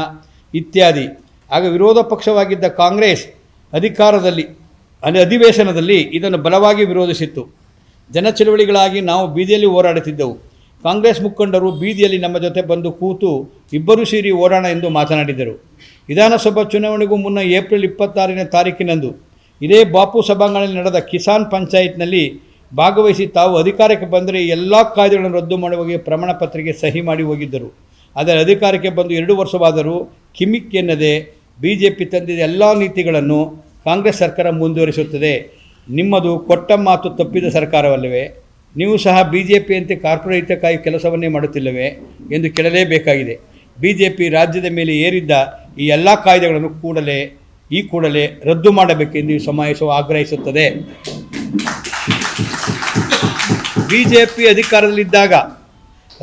ಇತ್ಯಾದಿ. ಆಗ ವಿರೋಧ ಪಕ್ಷವಾಗಿದ್ದ ಕಾಂಗ್ರೆಸ್ ಅಧಿಕಾರದಲ್ಲಿ ಅಧಿವೇಶನದಲ್ಲಿ ಇದನ್ನು ಬಲವಾಗಿ ವಿರೋಧಿಸಿತ್ತು. ಜನ ಜನಚಳವಳಿಗಳಾಗಿ ನಾವು ಬೀದಿಯಲ್ಲಿ ಹೋರಾಡುತ್ತಿದ್ದೆವು. ಕಾಂಗ್ರೆಸ್ ಮುಖಂಡರು ಬೀದಿಯಲ್ಲಿ ನಮ್ಮ ಜೊತೆ ಬಂದು ಕೂತು ಇಬ್ಬರೂ ಸೇರಿ ಓಡಾಣ ಎಂದು ಮಾತನಾಡಿದರು. ವಿಧಾನಸಭಾ ಚುನಾವಣೆಗೂ ಮುನ್ನ ಏಪ್ರಿಲ್ ಇಪ್ಪತ್ತಾರನೇ ತಾರೀಕಿನಂದು ಇದೇ ಬಾಪು ಸಭಾಂಗಣದಲ್ಲಿ ನಡೆದ ಕಿಸಾನ್ ಪಂಚಾಯತ್ನಲ್ಲಿ ಭಾಗವಹಿಸಿ ತಾವು ಅಧಿಕಾರಕ್ಕೆ ಬಂದರೆ ಎಲ್ಲ ಕಾಯ್ದೆಗಳನ್ನು ರದ್ದು ಮಾಡುವ ಬಗ್ಗೆ ಪ್ರಮಾಣ ಸಹಿ ಮಾಡಿ ಹೋಗಿದ್ದರು. ಆದರೆ ಅಧಿಕಾರಕ್ಕೆ ಬಂದು ಎರಡು ವರ್ಷವಾದರೂ ಕಿಮಿಕ್ ಎನ್ನದೆ ಬಿ ಜೆ ಪಿ ತಂದಿದ ಎಲ್ಲ ನೀತಿಗಳನ್ನು ಕಾಂಗ್ರೆಸ್ ಸರ್ಕಾರ ಮುಂದುವರಿಸುತ್ತದೆ. ನಿಮ್ಮದು ಕೊಟ್ಟ ಮಾತು ತಪ್ಪಿದ ಸರ್ಕಾರವಲ್ಲವೇ? ನೀವು ಸಹ ಬಿ ಜೆ ಪಿಯಂತೆ ಕಾರ್ಪೊರೇಟ್ ಹಿತಕ್ಕಾಗಿ ಕೆಲಸವನ್ನೇ ಮಾಡುತ್ತಿಲ್ಲವೇ ಎಂದು ಕೇಳಲೇಬೇಕಾಗಿದೆ. ಬಿ ಜೆ ಪಿ ರಾಜ್ಯದ ಮೇಲೆ ಏರಿದ್ದ ಈ ಎಲ್ಲ ಕಾಯ್ದೆಗಳನ್ನು ಕೂಡಲೇ ಈ ಕೂಡಲೇ ರದ್ದು ಮಾಡಬೇಕೆಂದು ಈ ಸಮಾವೇಶವು ಆಗ್ರಹಿಸುತ್ತದೆ. ಬಿ ಜೆ ಪಿ ಅಧಿಕಾರದಲ್ಲಿದ್ದಾಗ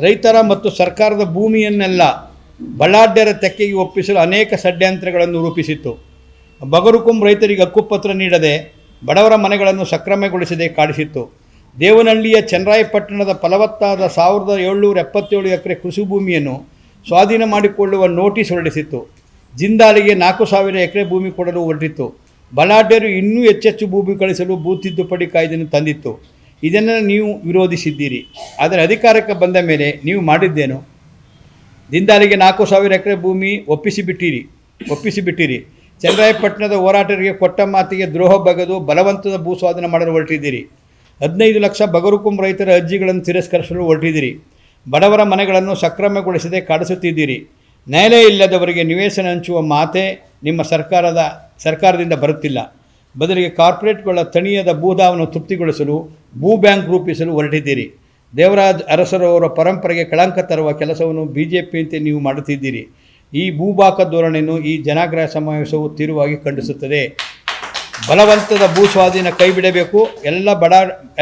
ರೈತರ ಮತ್ತು ಸರ್ಕಾರದ ಭೂಮಿಯನ್ನೆಲ್ಲ ಬಳ್ಳಾಢ್ಯರ ತೆಕ್ಕೆಗೆ ಒಪ್ಪಿಸಲು ಅನೇಕ ಷಡ್ಯಂತ್ರಗಳನ್ನು ರೂಪಿಸಿತ್ತು. ಬಗರುಕುಂ ರೈತರಿಗೆ ಹಕ್ಕುಪತ್ರ ನೀಡದೆ ಬಡವರ ಮನೆಗಳನ್ನು ಸಕ್ರಮಗೊಳಿಸದೆ ಕಾಡಿಸಿತ್ತು. ದೇವನಹಳ್ಳಿಯ ಚನ್ನರಾಯಪಟ್ಟಣದ ಫಲವತ್ತಾದ ಸಾವಿರದ ಏಳ್ನೂರ ಎಪ್ಪತ್ತೇಳು ಎಕರೆ ಕೃಷಿ ಭೂಮಿಯನ್ನು ಸ್ವಾಧೀನ ಮಾಡಿಕೊಳ್ಳುವ ನೋಟಿಸ್ ಹೊರಡಿಸಿತ್ತು. ಜಿಂದಾಲಿಗೆ ನಾಲ್ಕು ಸಾವಿರ ಎಕರೆ ಭೂಮಿ ಕೊಡಲು ಹೊರಟಿತ್ತು. ಬಲಾಢ್ಯರು ಇನ್ನೂ ಹೆಚ್ಚೆಚ್ಚು ಭೂಮಿ ಕಳಿಸಲು ಭೂ ತಿದ್ದುಪಡಿ ಕಾಯ್ದೆಯನ್ನು ತಂದಿತ್ತು. ಇದನ್ನು ನೀವು ವಿರೋಧಿಸಿದ್ದೀರಿ. ಆದರೆ ಅಧಿಕಾರಕ್ಕೆ ಬಂದ ಮೇಲೆ ನೀವು ಮಾಡಿದ್ದೇನು? ದಿಂದಾಲಿಗೆ ನಾಲ್ಕು ಸಾವಿರ ಎಕರೆ ಭೂಮಿ ಒಪ್ಪಿಸಿಬಿಟ್ಟಿರಿ. ಒಪ್ಪಿಸಿಬಿಟ್ಟಿರಿ. ಚೆನ್ನರಾಯಪಟ್ಟಣದ ಹೋರಾಟರಿಗೆ ಕೊಟ್ಟ ಮಾತಿಗೆ ದ್ರೋಹ ಬಗೆದು ಬಲವಂತದ ಭೂ ಸ್ವಾಧೀನ ಮಾಡಲು ಹೊರಟಿದ್ದೀರಿ. ಹದಿನೈದು ಲಕ್ಷ ಬಗರುಕುಂ ರೈತರ ಅರ್ಜಿಗಳನ್ನು ತಿರಸ್ಕರಿಸಲು ಹೊರಟಿದ್ದೀರಿ. ಬಡವರ ಮನೆಗಳನ್ನು ಸಕ್ರಮಗೊಳಿಸದೆ ಕಾಡಿಸುತ್ತಿದ್ದೀರಿ. ನ್ಯಾಯಾಲಯ ಇಲ್ಲದವರಿಗೆ ನಿವೇಶನ ಹಂಚುವ ಮಾತೇ ನಿಮ್ಮ ಸರ್ಕಾರದ, ಸರ್ಕಾರದಿಂದ ಬರುತ್ತಿಲ್ಲ. ಬದಲಿಗೆ ಕಾರ್ಪೊರೇಟ್ಗಳ ತಣಿಯದ ಭೂದಾವನ್ನು ತೃಪ್ತಿಗೊಳಿಸಲು ಭೂ ಬ್ಯಾಂಕ್ ರೂಪಿಸಲು ಹೊರಟಿದ್ದೀರಿ. ದೇವರಾಜ್ ಅರಸರವರ ಪರಂಪರೆಗೆ ಕಳಂಕ ತರುವ ಕೆಲಸವನ್ನು ಬಿ ಜೆ ಪಿಯಂತೆ ನೀವು ಮಾಡುತ್ತಿದ್ದೀರಿ. ಈ ಭೂಭಾಕ ಧೋರಣೆಯನ್ನು ಈ ಜನಾಗ್ರಹ ಸಮಾವೇಶವು ತೀರುವಾಗಿ ಖಂಡಿಸುತ್ತದೆ. ಬಲವಂತದ ಭೂ ಸ್ವಾಧೀನ ಕೈ ಬಿಡಬೇಕು ಎಲ್ಲ ಬಡ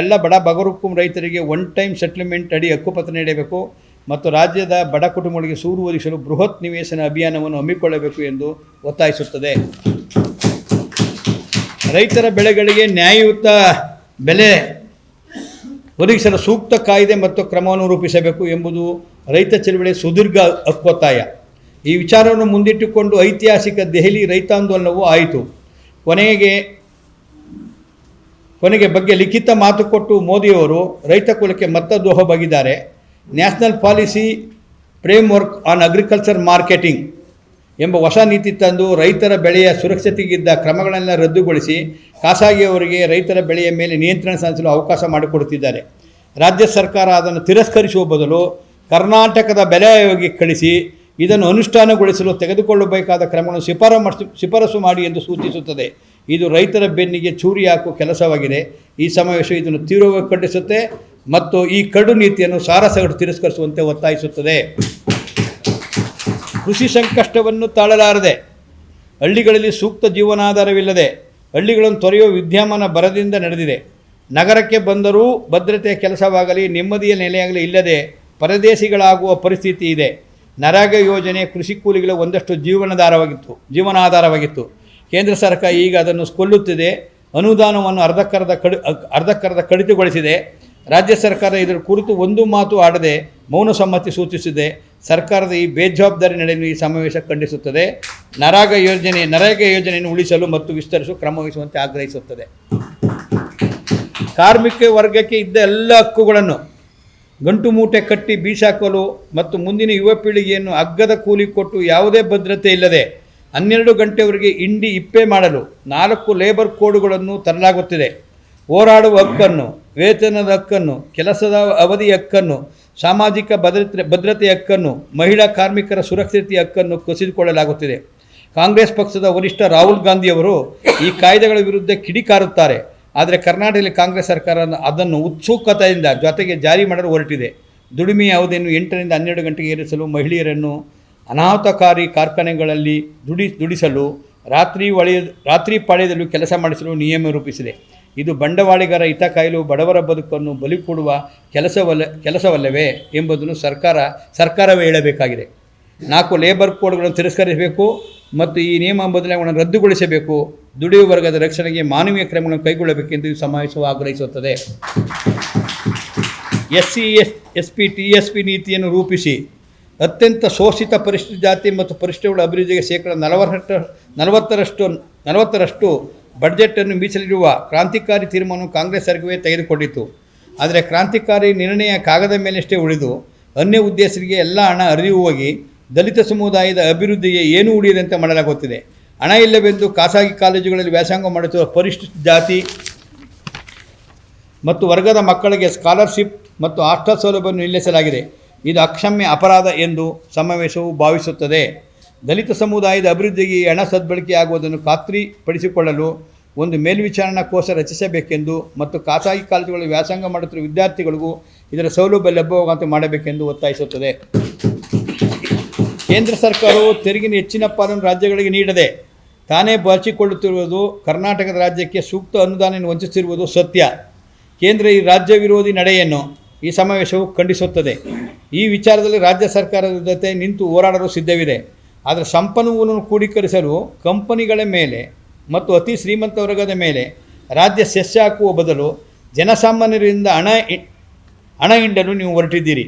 ಎಲ್ಲ ಬಡ ಬಗರುಕುಂ ರೈತರಿಗೆ ಒನ್ ಟೈಮ್ ಸೆಟ್ಲ್ಮೆಂಟ್ ಅಡಿ ಹಕ್ಕುಪತ್ರ ನೀಡಬೇಕು. ಮತ್ತು ರಾಜ್ಯದ ಬಡ ಕುಟುಂಬಗಳಿಗೆ ಸೂರು ಒದಗಿಸಲು ಬೃಹತ್ ನಿವೇಶನ ಅಭಿಯಾನವನ್ನು ಹಮ್ಮಿಕೊಳ್ಳಬೇಕು ಎಂದು ಒತ್ತಾಯಿಸುತ್ತದೆ. ರೈತರ ಬೆಳೆಗಳಿಗೆ ನ್ಯಾಯಯುತ ಬೆಲೆ ಒದಗಿಸಲು ಸೂಕ್ತ ಕಾಯ್ದೆ ಮತ್ತು ಕ್ರಮವನ್ನು ರೂಪಿಸಬೇಕು ಎಂಬುದು ರೈತ ಚಳವಳಿಯ ಸುದೀರ್ಘ ಹಕ್ಕೊತ್ತಾಯ ಈ ವಿಚಾರವನ್ನು ಮುಂದಿಟ್ಟುಕೊಂಡು ಐತಿಹಾಸಿಕ ದೆಹಲಿ ರೈತಾಂದೋಲನವು ಆಯಿತು. ಕೊನೆಗೆ ಕೊನೆಗೆ ಬಗ್ಗೆ ಲಿಖಿತ ಮಾತು ಕೊಟ್ಟು ಮೋದಿಯವರು ರೈತ ಕುಲಕ್ಕೆ ಮತ್ತ ದೋಹ ಬಗಿದ್ದಾರೆ national policy framework on agriculture marketing ಎಂಬ ಹೊಸ ನೀತಿ ತಂದು ರೈತರ ಬೆಳೆಯ ಸುರಕ್ಷತೆಗಿದ್ದ ಕ್ರಮಗಳನ್ನು ರದ್ದುಗೊಳಿಸಿ ಖಾಸಗಿಯವರಿಗೆ ರೈತರ ಬೆಳೆಯ ಮೇಲೆ ನಿಯಂತ್ರಣ ಸಾಧಿಸಲು ಅವಕಾಶ ಮಾಡಿಕೊಡುತ್ತಿದ್ದಾರೆ. ರಾಜ್ಯ ಸರ್ಕಾರ ಅದನ್ನು ತಿರಸ್ಕರಿಸುವ ಬದಲು ಕರ್ನಾಟಕದ ಬೆಲೆ ಆಯೋಗಕ್ಕೆ ಕಳಿಸಿ ಇದನ್ನು ಅನುಷ್ಠಾನಗೊಳಿಸಲು ತೆಗೆದುಕೊಳ್ಳಬೇಕಾದ ಕ್ರಮಗಳನ್ನು ಶಿಫಾರಸು ಶಿಫಾರಸು ಮಾಡಿ ಎಂದು ಸೂಚಿಸುತ್ತದೆ. ಇದು ರೈತರ ಬೆನ್ನಿಗೆ ಚೂರಿ ಹಾಕುವ ಕೆಲಸವಾಗಿದೆ. ಈ ಸಮಾವೇಶ ಇದನ್ನು ತೀವ್ರವಾಗಿ ಖಂಡಿಸುತ್ತೆ. ಮತ್ತು ಈ ಕಡು ನೀತಿಯನ್ನು ಸಾರಸಗಡು ತಿರಸ್ಕರಿಸುವಂತೆ ಒತ್ತಾಯಿಸುತ್ತದೆ. ಕೃಷಿ ಸಂಕಷ್ಟವನ್ನು ತಾಳಲಾರದೆ, ಹಳ್ಳಿಗಳಲ್ಲಿ ಸೂಕ್ತ ಜೀವನಾಧಾರವಿಲ್ಲದೆ, ಹಳ್ಳಿಗಳನ್ನು ತೊರೆಯುವ ವಿದ್ಯಮಾನ ಬರದಿಂದ ನಡೆದಿದೆ. ನಗರಕ್ಕೆ ಬಂದರೂ ಭದ್ರತೆಯ ಕೆಲಸವಾಗಲಿ, ನೆಮ್ಮದಿಯ ನೆಲೆಯಾಗಲಿ ಇಲ್ಲದೆ ಪರದೇಶಿಗಳಾಗುವ ಪರಿಸ್ಥಿತಿ ಇದೆ. ನರಾಗ ಯೋಜನೆ ಕೃಷಿ ಕೂಲಿಗಳ ಒಂದಷ್ಟು ಜೀವನಾಧಾರವಾಗಿತ್ತು ಜೀವನಾಧಾರವಾಗಿತ್ತು. ಕೇಂದ್ರ ಸರ್ಕಾರ ಈಗ ಅದನ್ನು ಕೊಲ್ಲುತ್ತಿದೆ, ಅನುದಾನವನ್ನು ಅರ್ಧಕ್ಕರ್ಧ ಕಡಿ, ಅರ್ಧಕ್ಕರ್ಧ ಕಡಿತಗೊಳಿಸಿದೆ. ರಾಜ್ಯ ಸರ್ಕಾರ ಇದರ ಕುರಿತು ಒಂದು ಮಾತು ಆಡದೆ ಮೌನ ಸಮ್ಮತಿ ಸೂಚಿಸಿದೆ. ಸರ್ಕಾರದ ಈ ಬೇಜವಾಬ್ದಾರಿ ನಡೆಯನ್ನು ಈ ಸಮಾವೇಶ ಖಂಡಿಸುತ್ತದೆ. ನರಾಗ ಯೋಜನೆ, ನರಾಗ ಯೋಜನೆಯನ್ನು ಉಳಿಸಲು ಮತ್ತು ವಿಸ್ತರಿಸಲು ಕ್ರಮ ವಹಿಸುವಂತೆ ಆಗ್ರಹಿಸುತ್ತದೆ. ಕಾರ್ಮಿಕ ವರ್ಗಕ್ಕೆ ಇದ್ದ ಎಲ್ಲ ಹಕ್ಕುಗಳನ್ನು ಗಂಟು ಮೂಟೆ ಕಟ್ಟಿ ಬೀಸಾಕಲು ಮತ್ತು ಮುಂದಿನ ಯುವ ಪೀಳಿಗೆಯನ್ನು ಅಗ್ಗದ ಕೂಲಿ ಕೊಟ್ಟು ಯಾವುದೇ ಭದ್ರತೆ ಇಲ್ಲದೆ ಹನ್ನೆರಡು ಗಂಟೆವರೆಗೆ ಇಂಡಿ ಇಪ್ಪೆ ಮಾಡಲು ನಾಲ್ಕು ಲೇಬರ್ ಕೋಡ್ಗಳನ್ನು ತರಲಾಗುತ್ತಿದೆ. ಹೋರಾಡುವ ಹಕ್ಕನ್ನು, ವೇತನದ ಹಕ್ಕನ್ನು, ಕೆಲಸದ ಅವಧಿ ಹಕ್ಕನ್ನು, ಸಾಮಾಜಿಕ ಭದ್ರತೆ ಭದ್ರತೆ ಹಕ್ಕನ್ನು, ಮಹಿಳಾ ಕಾರ್ಮಿಕರ ಸುರಕ್ಷತೆ ಹಕ್ಕನ್ನು ಕಸಿದುಕೊಳ್ಳಲಾಗುತ್ತಿದೆ. ಕಾಂಗ್ರೆಸ್ ಪಕ್ಷದ ವರಿಷ್ಠ ರಾಹುಲ್ ಗಾಂಧಿಯವರು ಈ ಕಾಯ್ದೆಗಳ ವಿರುದ್ಧ ಕಿಡಿಕಾರುತ್ತಾರೆ. ಆದರೆ ಕರ್ನಾಟಕದಲ್ಲಿ ಕಾಂಗ್ರೆಸ್ ಸರ್ಕಾರ ಅದನ್ನು ಉತ್ಸುಕತೆಯಿಂದ ಜೊತೆಗೆ ಜಾರಿ ಮಾಡಲು ಹೊರಟಿದೆ. ದುಡಿಮೆಯ ಅವಧಿಯನ್ನು ಎಂಟರಿಂದ ಹನ್ನೆರಡು ಗಂಟೆಗೆ ಏರಿಸಲು ಮಹಿಳೆಯರನ್ನು ಅನಾಹುತಕಾರಿ ಕಾರ್ಖಾನೆಗಳಲ್ಲಿ ದುಡಿ, ದುಡಿಸಲು, ರಾತ್ರಿ ಒಳೆಯ, ರಾತ್ರಿ ಪಾಳ್ಯದಲ್ಲೂ ಕೆಲಸ ಮಾಡಿಸಲು ನಿಯಮ ರೂಪಿಸಿದೆ. ಇದು ಬಂಡವಾಳಿಗರ ಹಿತ ಕಾಯಲು ಬಡವರ ಬದುಕನ್ನು ಬಲಿ ಕೊಡುವ ಕೆಲಸವಲ್ಲ, ಕೆಲಸವಲ್ಲವೇ ಎಂಬುದನ್ನು ಸರ್ಕಾರ, ಸರ್ಕಾರವೇ ಹೇಳಬೇಕಾಗಿದೆ. ನಾಲ್ಕು ಲೇಬರ್ ಕೋಡ್ಗಳನ್ನು ತಿರಸ್ಕರಿಸಬೇಕು ಮತ್ತು ಈ ನಿಯಮ ಬದಲಾವಣೆಗಳನ್ನು ರದ್ದುಗೊಳಿಸಬೇಕು. ದುಡಿಯುವ ವರ್ಗದ ರಕ್ಷಣೆಗೆ ಮಾನವೀಯ ಕ್ರಮಗಳನ್ನು ಕೈಗೊಳ್ಳಬೇಕೆಂದು ಸಮಾವೇಶವು ಆಗ್ರಹಿಸುತ್ತದೆ. S C S S P T S P ನೀತಿಯನ್ನು ರೂಪಿಸಿ ಅತ್ಯಂತ ಶೋಷಿತ ಪರಿಶಿಷ್ಟ ಜಾತಿ ಮತ್ತು ಪರಿಶಿಷ್ಟಗಳ ಅಭಿವೃದ್ಧಿಗೆ ಶೇಕಡ ನಲವತ್ತರಷ್ಟು ನಲವತ್ತರಷ್ಟು ನಲವತ್ತರಷ್ಟು ಬಡ್ಜೆಟನ್ನು ಮೀಸಲಿಡುವ ಕ್ರಾಂತಿಕಾರಿ ತೀರ್ಮಾನವನ್ನು ಕಾಂಗ್ರೆಸ್ ಸರ್ಕಾರವೇ ತೆಗೆದುಕೊಂಡಿತು ಆದರೆ ಕ್ರಾಂತಿಕಾರಿ ನಿರ್ಣಯ ಕಾಗದ ಮೇಲಷ್ಟೇ ಉಳಿದು ಅನ್ಯ ಉದ್ದೇಶರಿಗೆ ಎಲ್ಲ ಹಣ ಅರಿವು ಹೋಗಿ ದಲಿತ ಸಮುದಾಯದ ಅಭಿವೃದ್ಧಿಗೆ ಏನೂ ಉಳಿಯದಂತೆ ಮಾಡಲಾಗುತ್ತಿದೆ. ಹಣ ಇಲ್ಲವೆಂದು ಖಾಸಗಿ ಕಾಲೇಜುಗಳಲ್ಲಿ ವ್ಯಾಸಂಗ ಮಾಡುತ್ತಿರುವ ಪರಿಶಿಷ್ಟ ಜಾತಿ ಮತ್ತು ವರ್ಗದ ಮಕ್ಕಳಿಗೆ ಸ್ಕಾಲರ್ಶಿಪ್ ಮತ್ತು ಹಾಸ್ಟೆಲ್ ಸೌಲಭ್ಯವನ್ನು ನಿಲ್ಲಿಸಲಾಗಿದೆ. ಇದು ಅಕ್ಷಮ್ಯ ಅಪರಾಧ ಎಂದು ಸಮಾವೇಶವು ಭಾವಿಸುತ್ತದೆ. ದಲಿತ ಸಮುದಾಯದ ಅಭಿವೃದ್ಧಿಗೆ ಹಣ ಸದ್ಬಳಕೆಯಾಗುವುದನ್ನು ಖಾತ್ರಿಪಡಿಸಿಕೊಳ್ಳಲು ಒಂದು ಮೇಲ್ವಿಚಾರಣಾ ಕೋಶ ರಚಿಸಬೇಕೆಂದು ಮತ್ತು ಖಾಸಗಿ ಕಾಲೇಜುಗಳಲ್ಲಿ ವ್ಯಾಸಂಗ ಮಾಡುತ್ತಿರುವ ವಿದ್ಯಾರ್ಥಿಗಳಿಗೂ ಇದರ ಸೌಲಭ್ಯ ಲಭ್ಯವಾಗುವಂತೆ ಮಾಡಬೇಕೆಂದು ಒತ್ತಾಯಿಸುತ್ತದೆ. ಕೇಂದ್ರ ಸರ್ಕಾರವು ತೆರಿಗಿನ ಹೆಚ್ಚಿನ ಪಾಲನ್ನು ರಾಜ್ಯಗಳಿಗೆ ನೀಡದೆ ತಾನೇ ಬಳಸಿಕೊಳ್ಳುತ್ತಿರುವುದು ಕರ್ನಾಟಕದ ರಾಜ್ಯಕ್ಕೆ ಸೂಕ್ತ ಅನುದಾನ ವಂಚಿಸಿರುವುದು ಸತ್ಯ. ಕೇಂದ್ರ ಈ ರಾಜ್ಯ ವಿರೋಧಿ ನಡೆಯನ್ನು ಈ ಸಮಾವೇಶವು ಖಂಡಿಸುತ್ತದೆ. ಈ ವಿಚಾರದಲ್ಲಿ ರಾಜ್ಯ ಸರ್ಕಾರದ ಜೊತೆ ನಿಂತು ಹೋರಾಡಲು ಸಿದ್ಧವಿದೆ. ಆದರೆ ಸಂಪನ್ಮೂಲವನ್ನು ಕ್ರೋಢೀಕರಿಸಲು ಕಂಪನಿಗಳ ಮೇಲೆ ಮತ್ತು ಅತಿ ಶ್ರೀಮಂತ ವರ್ಗದ ಮೇಲೆ ರಾಜ್ಯ ಸೆಸ್ ಹಾಕುವ ಬದಲು ಜನಸಾಮಾನ್ಯರಿಂದ ಹಣ ಹಣ ಹಿಂಡಲು ನೀವು ಹೊರಟಿದ್ದೀರಿ.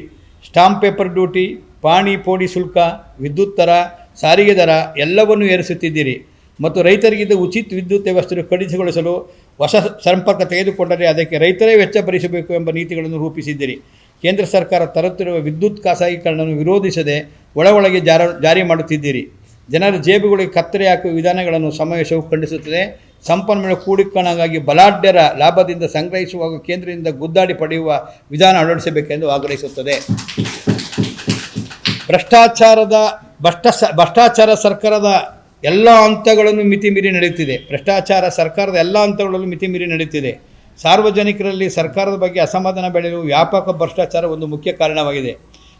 ಸ್ಟಾಂಪ್ ಪೇಪರ್ ಡ್ಯೂಟಿ, ಪಾಣಿ, ಪೋಡಿ ಶುಲ್ಕ, ವಿದ್ಯುತ್ ದರ, ಸಾರಿಗೆ ದರ ಎಲ್ಲವನ್ನೂ ಏರಿಸುತ್ತಿದ್ದೀರಿ. ಮತ್ತು ರೈತರಿಗಿದ್ದ ಉಚಿತ ವಿದ್ಯುತ್ ವ್ಯವಸ್ಥೆಯನ್ನು ಕಡಿತಗೊಳಿಸಲು ಹೊಸ ಸಂಪರ್ಕ ತೆಗೆದುಕೊಂಡರೆ ಅದಕ್ಕೆ ರೈತರೇ ವೆಚ್ಚ ಭರಿಸಬೇಕು ಎಂಬ ನೀತಿಗಳನ್ನು ರೂಪಿಸಿದ್ದೀರಿ. ಕೇಂದ್ರ ಸರ್ಕಾರ ತರುತ್ತಿರುವ ವಿದ್ಯುತ್ ಖಾಸಗೀಕರಣವನ್ನು ವಿರೋಧಿಸದೆ ಒಳ ಒಳಗೆ ಜಾರ, ಜಾರಿ ಮಾಡುತ್ತಿದ್ದೀರಿ. ಜನರ ಜೇಬುಗಳಿಗೆ ಕತ್ತರಿ ಹಾಕುವ ವಿಧಾನಗಳನ್ನು ಸಮಾವೇಶವು ಖಂಡಿಸುತ್ತದೆ. ಸಂಪನ್ಮೂಲ ಕೂಡಿಕಣಗಾಗಿ ಬಲಾಢ್ಯರ ಲಾಭದಿಂದ ಸಂಗ್ರಹಿಸುವಾಗ ಕೇಂದ್ರದಿಂದ ಗುದ್ದಾಡಿ ಪಡೆಯುವ ವಿಧಾನ ಅಳವಡಿಸಬೇಕೆಂದು ಆಗ್ರಹಿಸುತ್ತದೆ. ಭ್ರಷ್ಟಾಚಾರದ, ಭ್ರಷ್ಟ, ಭ್ರಷ್ಟಾಚಾರ ಸರ್ಕಾರದ ಎಲ್ಲ ಹಂತಗಳನ್ನು ಮಿತಿ ಮೀರಿ ನಡೆಯುತ್ತಿದೆ. ಭ್ರಷ್ಟಾಚಾರ ಸರ್ಕಾರದ ಎಲ್ಲ ಹಂತಗಳಲ್ಲೂ ಮಿತಿ ಮೀರಿ ನಡೆಯುತ್ತಿದೆ. ಸಾರ್ವಜನಿಕರಲ್ಲಿ ಸರ್ಕಾರದ ಬಗ್ಗೆ ಅಸಮಾಧಾನ ಬೆಳೆಯಲು ವ್ಯಾಪಕ ಭ್ರಷ್ಟಾಚಾರ ಒಂದು ಮುಖ್ಯ ಕಾರಣವಾಗಿದೆ.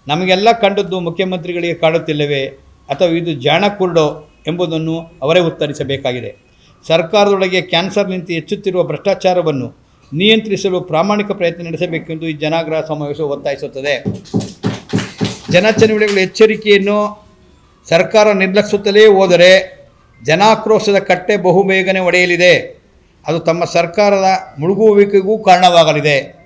ನಮಗೆಲ್ಲ ಕಂಡದ್ದು ಮುಖ್ಯಮಂತ್ರಿಗಳಿಗೆ ಕಾಡುತ್ತಿಲ್ಲವೇ? ಅಥವಾ ಇದು ಜಾಣ ಕುರುಡೋ ಎಂಬುದನ್ನು ಅವರೇ ಉತ್ತರಿಸಬೇಕಾಗಿದೆ. ಸರ್ಕಾರದೊಳಗೆ ಕ್ಯಾನ್ಸರ್ ನಿಂತು ಹೆಚ್ಚುತ್ತಿರುವ ಭ್ರಷ್ಟಾಚಾರವನ್ನು ನಿಯಂತ್ರಿಸಲು ಪ್ರಾಮಾಣಿಕ ಪ್ರಯತ್ನ ನಡೆಸಬೇಕೆಂದು ಈ ಜನಾಗ್ರಹ ಸಮಾವೇಶ ಒತ್ತಾಯಿಸುತ್ತದೆ. ಜನ ಚಳುವಳಿಗಳ ಎಚ್ಚರಿಕೆಯನ್ನು ಸರ್ಕಾರ ನಿರ್ಲಕ್ಷಿಸುತ್ತಲೇ ಹೋದರೆ ಜನಾಕ್ರೋಶದ ಕಟ್ಟೆ ಬಹುಬೇಗನೆ ಒಡೆಯಲಿದೆ. ಅದು ತಮ್ಮ ಸರ್ಕಾರದ ಮುಳುಗುವಿಕೆಗೂ ಕಾರಣವಾಗಲಿದೆ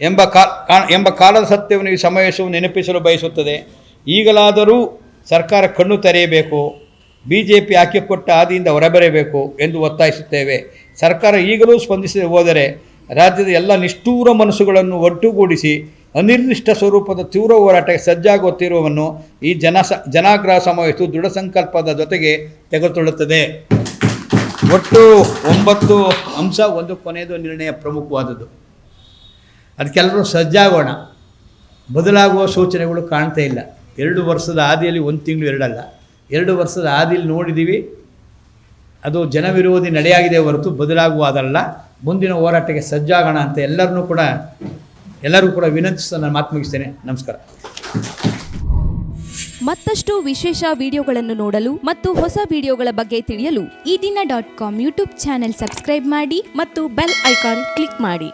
ಎಂಬ ಕಾ- ಎಂಬ ಕಾಲದ ಸತ್ಯವನ್ನು ಈ ಸಮಾವೇಶವು ನೆನಪಿಸಲು ಬಯಸುತ್ತದೆ. ಈಗಲಾದರೂ ಸರ್ಕಾರ ಕಣ್ಣು ತೆರೆಯಬೇಕು ಬಿ ಜೆ ಪಿ ಹಾಕಿಕೊಟ್ಟ ಹಾದಿಯಿಂದ ಹೊರಬರಬೇಕು ಎಂದು ಒತ್ತಾಯಿಸುತ್ತೇವೆ. ಸರ್ಕಾರ ಈಗಲೂ ಸ್ಪಂದಿಸದೆ ಹೋದರೆ ರಾಜ್ಯದ ಎಲ್ಲ ನಿಷ್ಠೂರ ಮನಸ್ಸುಗಳನ್ನು ಒಟ್ಟುಗೂಡಿಸಿ ಅನಿರ್ದಿಷ್ಟ ಸ್ವರೂಪದ ತೀವ್ರ ಹೋರಾಟಕ್ಕೆ ಸಜ್ಜಾಗುತ್ತಿರುವವನ್ನು ಈ ಜನ ಜನಾಗ್ರಹ ಸಮಾವೇಶವು ದೃಢ ಸಂಕಲ್ಪದ ಜೊತೆಗೆ ತೆಗೆದುಕೊಳ್ಳುತ್ತದೆ. ಒಟ್ಟು ಒಂಬತ್ತು ಅಂಶ ಒಂದು ಕೊನೆಯದು ನಿರ್ಣಯ ಪ್ರಮುಖವಾದದ್ದು. ಅದಕ್ಕೆಲ್ಲರೂ ಸಜ್ಜಾಗೋಣ. ಬದಲಾಗುವ ಸೂಚನೆಗಳು ಕಾಣ್ತಾ ಇಲ್ಲ. ಎರಡು ವರ್ಷದ ಆದಿಯಲ್ಲಿ ಒಂದು ತಿಂಗಳು ಎರಡಲ್ಲ. ಎರಡು ವರ್ಷದ ಆದಿಯಲ್ಲಿ ನೋಡಿದ್ದೀವಿ ಅದು ಜನವಿರೋಧಿ ನಡೆಯಾಗಿದೆ ಹೊರತು ಬದಲಾಗುವುದಲ್ಲ. ಮುಂದಿನ ಹೋರಾಟಕ್ಕೆ ಸಜ್ಜಾಗೋಣ ಅಂತ ಎಲ್ಲರನ್ನೂ ಕೂಡ ಎಲ್ಲರಿಗೂ ಕೂಡ ವಿನಂತಿಸ್ತಾ ನಾನು ಮಾತು ಮುಗಿಸ್ತೇನೆ. ನಮಸ್ಕಾರ. ಮತ್ತಷ್ಟು ವಿಶೇಷ ವಿಡಿಯೋಗಳನ್ನು ನೋಡಲು ಮತ್ತು ಹೊಸ ವಿಡಿಯೋಗಳ ಬಗ್ಗೆ ತಿಳಿಯಲು Ee Dina dot com YouTube channel subscribe ಮಾಡಿ ಮತ್ತು ಬೆಲ್ ಐಕಾನ್ ಕ್ಲಿಕ್ ಮಾಡಿ.